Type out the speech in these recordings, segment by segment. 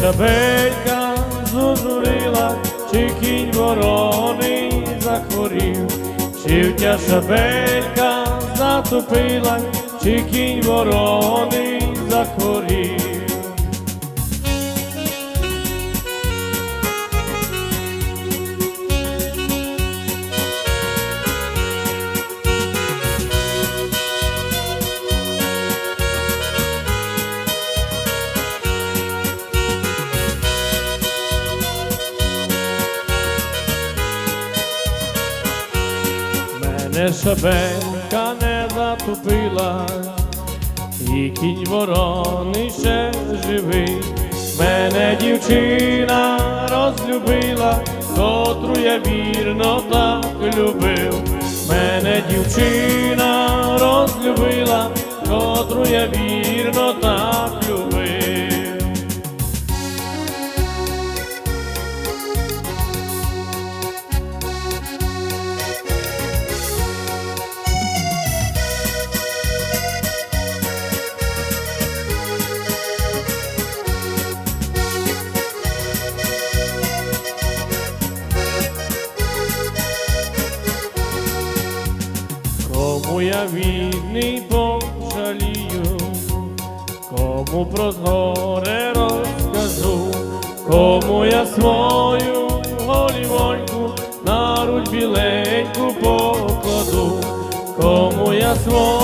шабелька зужурила, чи кінь вороний захворів, чи втя шабелька затопила, чи кінь вороний захворів. Мене шабелька не затупила, і кінь ворони ще живий. Мене дівчина розлюбила, котру я вірно так любив. Мене дівчина розлюбила, котру я вірно так кому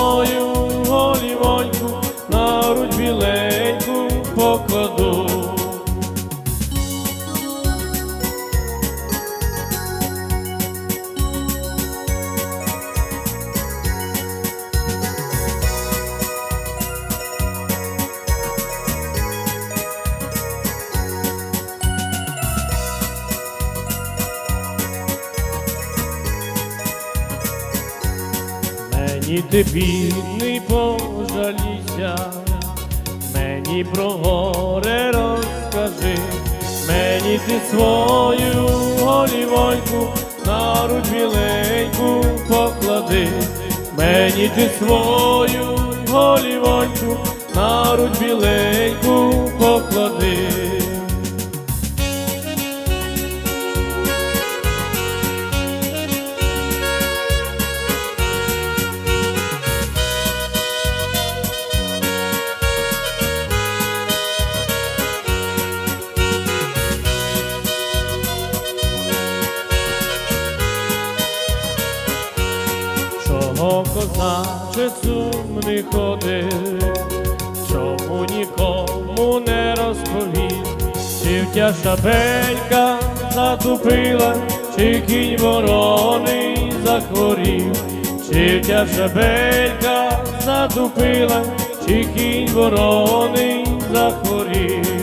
Мені ти бідний пожалійся, мені про горе розкажи, мені ти свою голівоньку на руч біленьку поклади, мені ти свою голівоньку на руч біленьку поклади. Сумний ходив, чому нікому не розповів, чи втя шабелька затупила, чи кінь вороний захворів, чи втяжка шабелька затупила, чи кінь вороний захворів.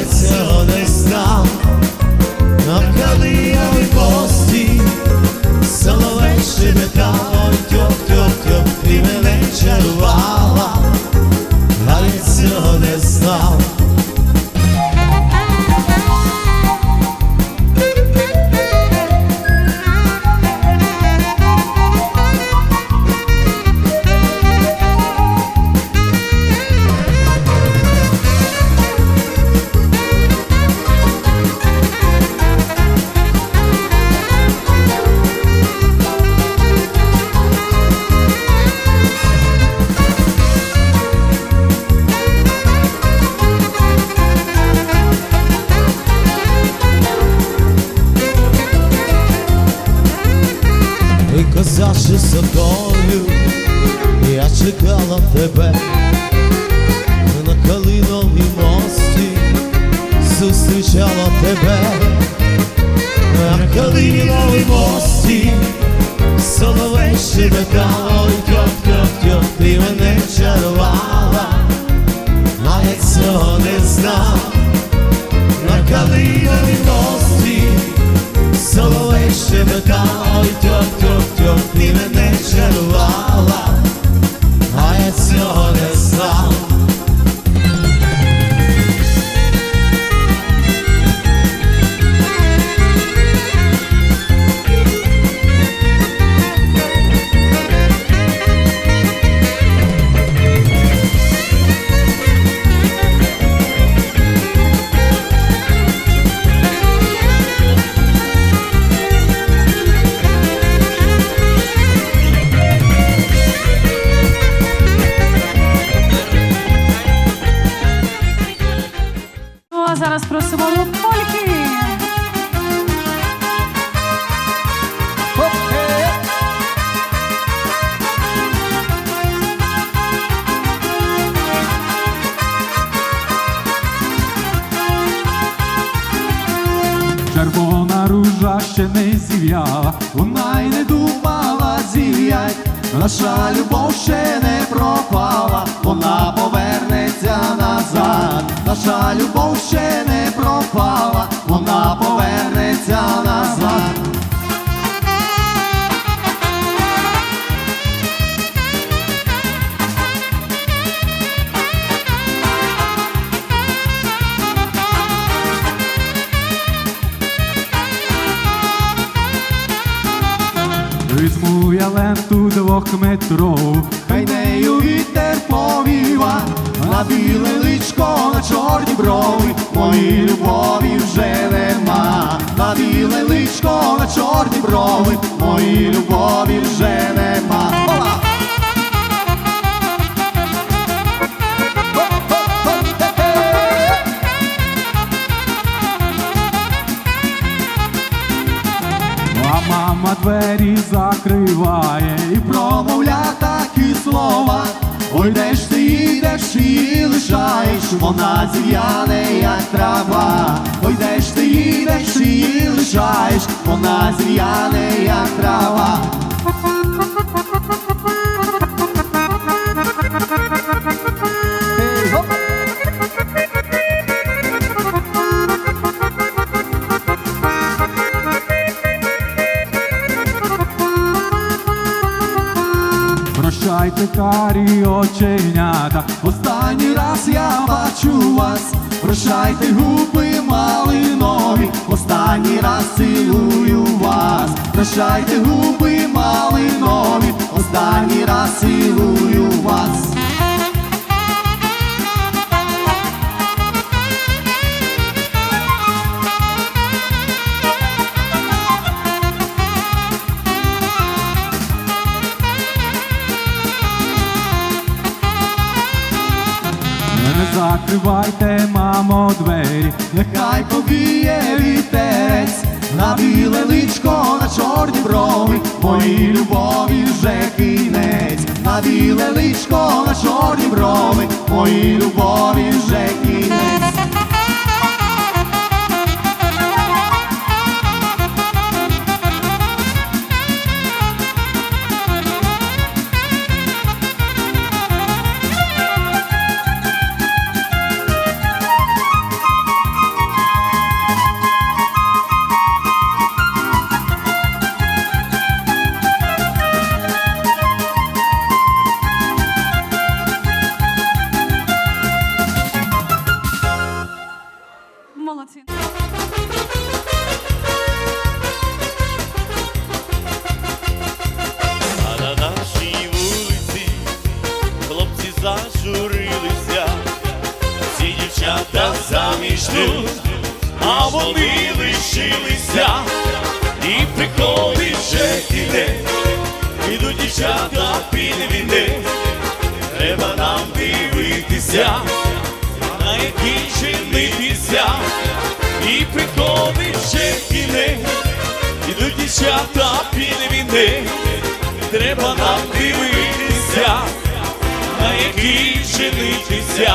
Я цього не знав, на калиновій постій, Соловей щебетав, тьоп тьоп тьоп ти мене чарувала, а цього не знав. Зустрічала тебе. На калиновій мості, соловей щебетала, ой, тьох, тьох, тьох, ти мене чарувала, я цього не знав на калиновій мості. Соловей щебетала, ой, тьох, тьох, тьох, ти мене чарувала, а я цього не знав. Зів'яла, вона й не думала зів'ять. Наша любов ще не пропала, вона повернеться назад. Наша любов ще не пропала, вона повернеться двохметрову, хай нею вітер повіва, на біле личко, на чорні брови, мої любові вже нема, на біле личко, на чорні брови, мої любові вже нема. Ой, де ти йдеш і лишаєш, вона зів'яне, як трава. Ой, ти йдеш і лишаєш, вона зів'яне, як трава. Прощайте, карі оченята, останній раз я бачу вас. Прощайте, губи малинові, останній раз цілую вас. Прощайте, губи малинові, останній раз цілую вас. Закривайте, мамо, двері, нехай повіє вітерець, на біле личко, на чорні брови, мої любові вже кінець, на біле личко, на чорні брови, мої любові вже кінець. Дівчата під війни, треба нам дивитися, на який женитися.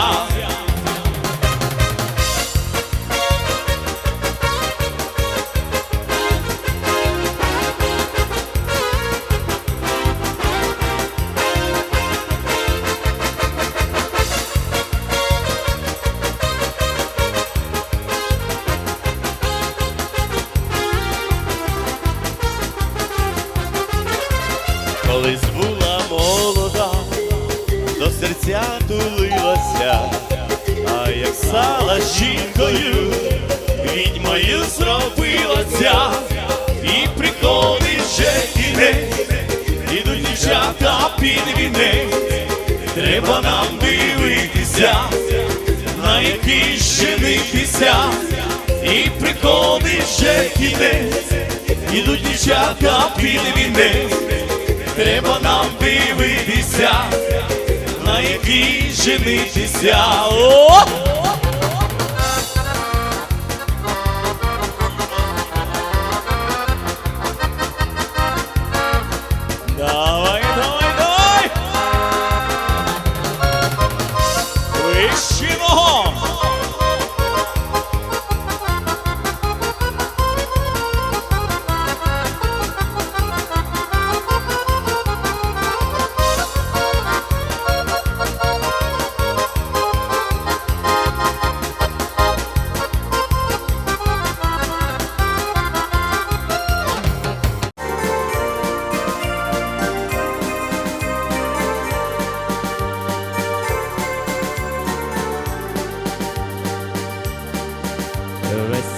Під вінець, треба нам дивитися, на який женитися, і приходить вже кінець, ідуть дівчата під вінець. Треба нам дивитися, на якій женитися. О!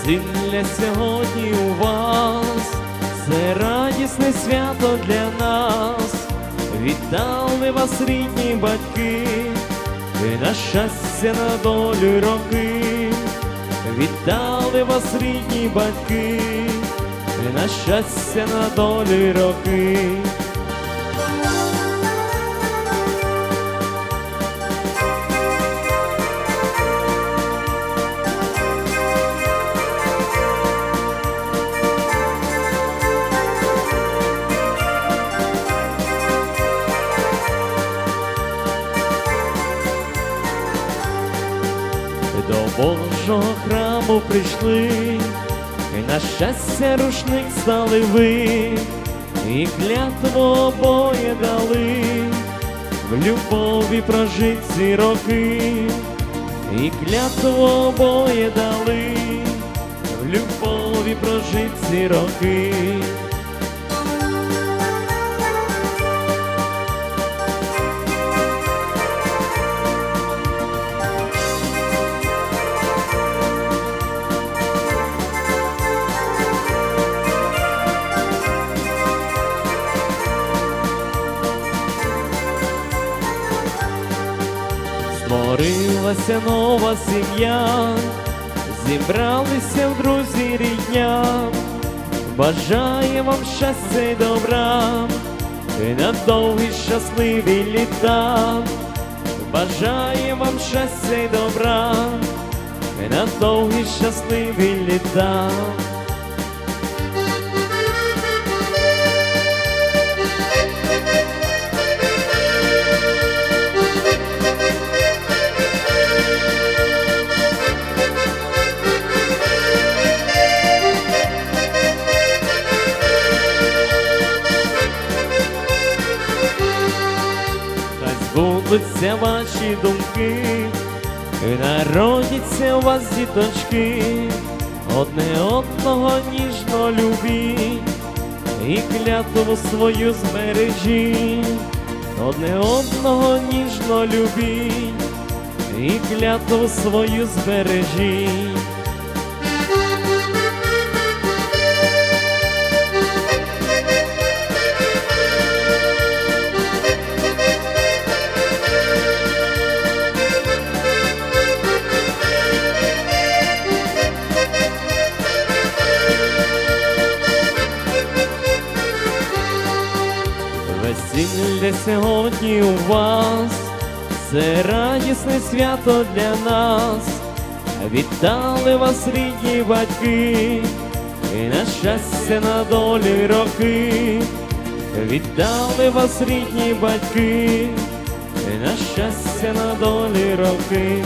Весілля сьогодні у вас, це радісне свято для нас. Вітали вас, рідні батьки, і на щастя, на долю роки. Вітали вас, рідні батьки, і на щастя, на долю роки. Храму прийшли, і на щастя рушник стали ви, і клятво обоє дали, в любові прожить ці роки, і клятво обоє дали, в любові прожить ці роки. Створилася нова сім'я, зібралися в друзі рідня, бажає вам щастя й добра, і на довгі щасливі літа, бажає вам щастя й добра, і на довгі щасливі літа. Збудуться ваші думки, і народяться у вас діточки, одне одного ніжно любіть, і клятву свою збережіть, одне одного ніжно любіть, і клятву свою збережіть. Сьогодні у вас, це радісне свято для нас. Вітали вас, рідні батьки, і на щастя на долі роки. Вітали вас, рідні батьки, на щастя, на долі роки.